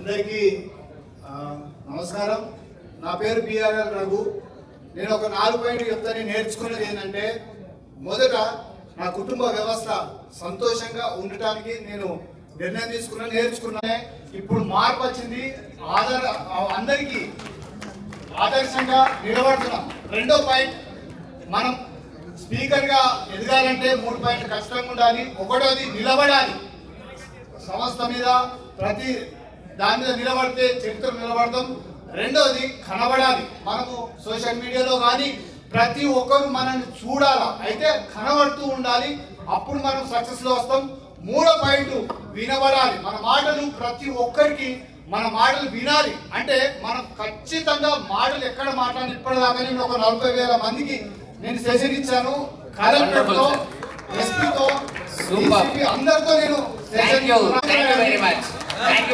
అందరికీ నమస్కారం. నా పేరు పిఆర్ఎల్ రఘు. నేను ఒక నాలుగు పాయింట్ చెప్తాను నేర్చుకున్నది ఏంటంటే మొదట నా కుటుంబ వ్యవస్థ సంతోషంగా ఉండటానికి నేను నిర్ణయం తీసుకున్నా నేర్చుకున్నానే ఇప్పుడు మార్పు వచ్చింది. ఆధార అందరికీ ఆదర్శంగా నిలబడుతున్నాం. రెండో పాయింట్ మనం స్పీకర్గా ఎదగాలంటే మూడు పాయింట్లు కష్టంగా ఉండాలి. ఒకటోది నిలబడాలి. సంస్థ మీద ప్రతి దాని మీద నిలబడితే చరిత్ర నిలబడతాం. రెండోది కనబడాలి. మనము సోషల్ మీడియాలో కానీ ప్రతి ఒక్కరు మనల్ని చూడాలా? అయితే కనబడుతూ ఉండాలి. అప్పుడు మనం సక్సెస్లో వస్తాం. మూడో పాయింట్ వినబడాలి. మన మాటలు ప్రతి ఒక్కరికి మన మాటలు వినాలి. అంటే మనం ఖచ్చితంగా మాటలు ఎక్కడ మాట్లాడి ఇప్పటిదాకా నేను ఒక నలభై వేల మందికి నేను సెషన్ ఇచ్చాను. కలెక్టర్తో ఎస్పీతో. అందరితో నేను థ్యాంక్